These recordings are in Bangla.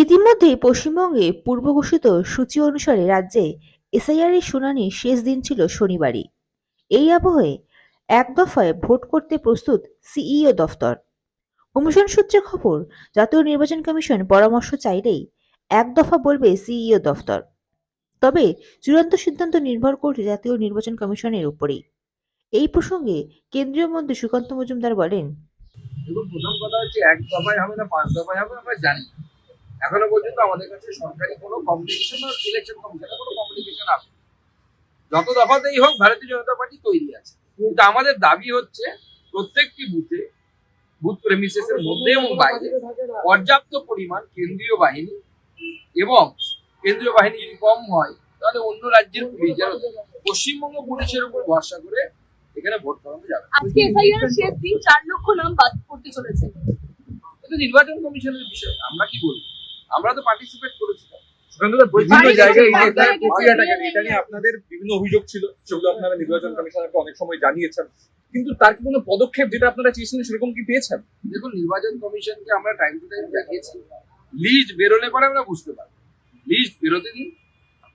ইতিমধ্যেই পশ্চিমবঙ্গে পূর্ব ঘোষিত সূচি অনুসারে রাজ্যে এসআইআর এর শুনানির শেষ দিন ছিল শনিবারই। এই আবহে এক দফায় ভোট করতে প্রস্তুত সিইও দফতর। কমিশন সূত্রে খবর, জাতীয় নির্বাচন কমিশন পরামর্শ চাইলেই এক দফা বলবে সিইও দফতর। তবে চূড়ান্ত সিদ্ধান্ত নির্ভর করছে জাতীয় নির্বাচন কমিশনের উপরেই। এই প্রসঙ্গে কেন্দ্রীয় মন্ত্রী সুকান্ত মজুমদার বলেন, দেখুন, প্রথম কথা হচ্ছে এক দফায় হবে না, পাঁচ দফায় হবে, আমরা জানি। এখনও পর্যন্ত আমাদের কাছে সরকারি কোনো কমিউনিকেশন ইলেকশন কমিশনের কোনো কমিউনিকেশন আসে যত দফাতেই হোক ভারতীয় জনতা পার্টি তৈরি আছে। কিন্তু আমাদের দাবি হচ্ছে প্রত্যেকটি বুথে বুথ প্রেমিসেস এর মধ্যে এবং বাইরে পর্যাপ্ত পরিমাণ কেন্দ্রীয় বাহিনী এবং কেন্দ্রীয় বাহিনী যদি কম হয় তাহলে অন্য রাজ্যের পুলিশ পশ্চিমবঙ্গ পুলিশের উপর ভরসা করে এখানে ভোট করানো যাবে। আজকে শেষ দিন চার লক্ষ নাম বাদ পড়তে চলেছে। এটা নির্বাচন কমিশনের বিষয় আমরা কি বলব? আমরা তো পার্টিসিপেট করেছি বিভিন্ন বাইরে জায়গায় এই বাইরে যে তার গেছে, প্রক্রিয়াটা বিয়ে এটা নিয়ে আপনাদের বিভিন্ন অভিযোগ ছিল সেগুলো আপনারা নির্বাচন কমিশনারকে অনেক সময় জানিয়েছেন। কিন্তু তার কি কোনো পদক্ষেপ যেটা আপনারা চেয়েছিলেন সেরকম কি পেয়েছেন? দেখুন নির্বাচন কমিশনকে আমরা টাইম টু টাইম দেখিয়েছি। লিস্ট বেরোলে পরে আমরা বুঝতে পারব। লিস্ট বেরোতে দিন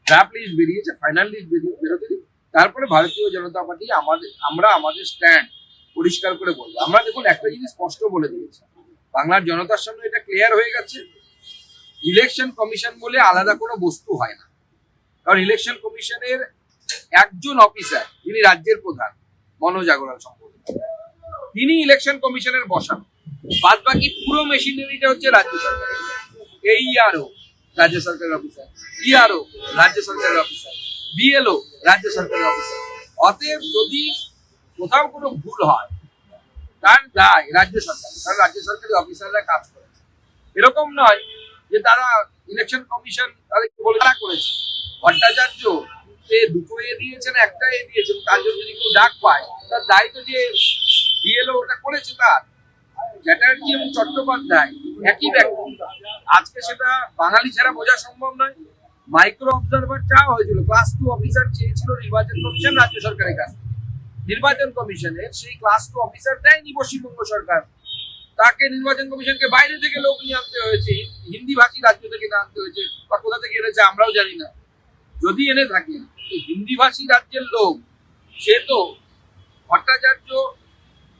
ড্রাফট লিস্ট বেরিয়েছে ফাইনাল লিস্ট বেরোতে দিন। তারপরে ভারতীয় জনতা পার্টি আমাদের আমরা আমাদের স্ট্যান্ড পরিষ্কার করে বলব। আমরা দেখুন একটা জিনিস স্পষ্ট বলে দিয়েছি। বাংলার জনতার সামনে এটা ক্লিয়ার হয়ে গেছে। ইলেকশন কমিশন বলে আলাদা কোনো বস্তু হয় না। কারণ ইলেকশন কমিশনের একজন অফিসার যিনি রাজ্যের প্রধান মনোজাগরণ সম্পর্কে। তিনি ইলেকশন কমিশনের বসান। বাদ বাকি পুরো মেশিনারিটা হচ্ছে রাজ্য সরকার এই আরও রাজ্য সরকারের অফিসার ইআরও রাজ্য সরকারের অফিসার বিএলও রাজ্য সরকারের অফিসার অতএব যদি কোথাও কোনো ভুল হয়, তার দায় রাজ্য সরকার, কারণ রাজ্য সরকারি অফিসাররা কাজ করে। এরকম নয় যে তারা ইলেকশন কমিশন তাদেরকে বলে তারা করেছে? ভট্টাচার্য দুটো এ দিয়েছেন একটা এ দিয়েছেন, তার জন্য যদি কেউ ডাক পায়, তার দায়িত্ব যে বিএলও ওটা করেছে তার। চ্যাটার্জি এবং চট্টোপাধ্যায় একই ব্যক্তি। আজকে সেটা বাঙালি ছাড়া বোঝা সম্ভব নয়। মাইক্রো অবজারভার চাওয়া হয়েছিল ক্লাস টু অফিসার চেয়েছিল নির্বাচন কমিশন রাজ্য সরকারের কাছে। নির্বাচন কমিশনের সেই ক্লাস টু অফিসার দেয়নি পশ্চিমবঙ্গ সরকার। তাকে নির্বাচন কমিশনকে বাইরে থেকে লোক নিয়ে আনতে হয়েছে। হিন্দি ভাষী রাজ্য থেকে না আনতে হয়েছে বা কোথা থেকে এনেছে আমরাও জানি না। যদি এনে থাকে হিন্দি ভাষী রাজ্যের লোক সে তো ভট্টাচার্য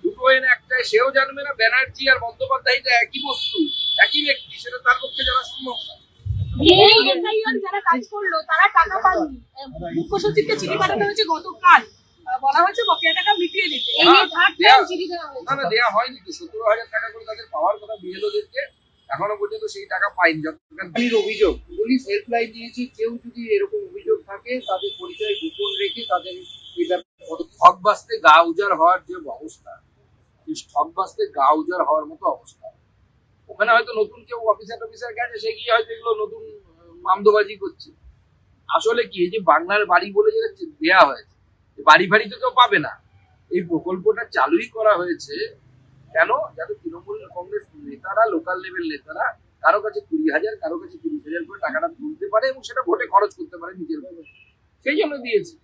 দুটো এনে একটাই সেও জানবে না ব্যানার্জি আর বন্দ্যোপাধ্যায় একই বস্তু একই ব্যক্তি সেটা তার পক্ষে জানা সম্ভব না। যারা কাজ করল তারা টাকা পাননি। মুখ্য সচিবকে চিঠি পাঠানো হয়েছে গতকাল। বলা হয়েছে বকেয়া টাকা মিটিয়ে দিতে। এই নিয়ে থার্ড টাইম চিঠি দেওয়া হয়েছে না না দেওয়া হয়নি তো। সতেরো হাজার টাকা করে তাদের পাওয়ার কথা বিএলওদেরকে এখনও পর্যন্ত সেই টাকা পাইনি। পুলিশ অভিযোগ, পুলিশ হেল্পলাইন দিয়েছে কেউ যদি এরকম অভিযোগ থাকে, তাদের পরিচয় গোপন রেখে তাদের ঠক বাঁচতে গা উজাড় হওয়ার যে অবস্থা ঠক বাঁচতে গা উজাড় হওয়ার মতো অবস্থা। ওখানে হয়তো নতুন কেউ অফিসার টফিসার গেছে, সে গিয়ে হয়তো এগুলো নতুন মামদোবাজি করছে। আসলে কি, এই যে বাংলার বাড়ি বলে যেটা দেয়া হয়েছে বাড়ি ফাড়ি তো কেউ পাবে না। এই প্রকল্পটা চালুই করা হয়েছে কেন? যাতে তৃণমূল কংগ্রেস নেতারা লোকাল লেভেল নেতারা কারও কাছে কুড়ি হাজার, কারও কাছে তিরিশ হাজার করে টাকাটা তুলতে পারে এবং সেটা ভোটে খরচ করতে পারে নিজের সেই জন্য দিয়েছে।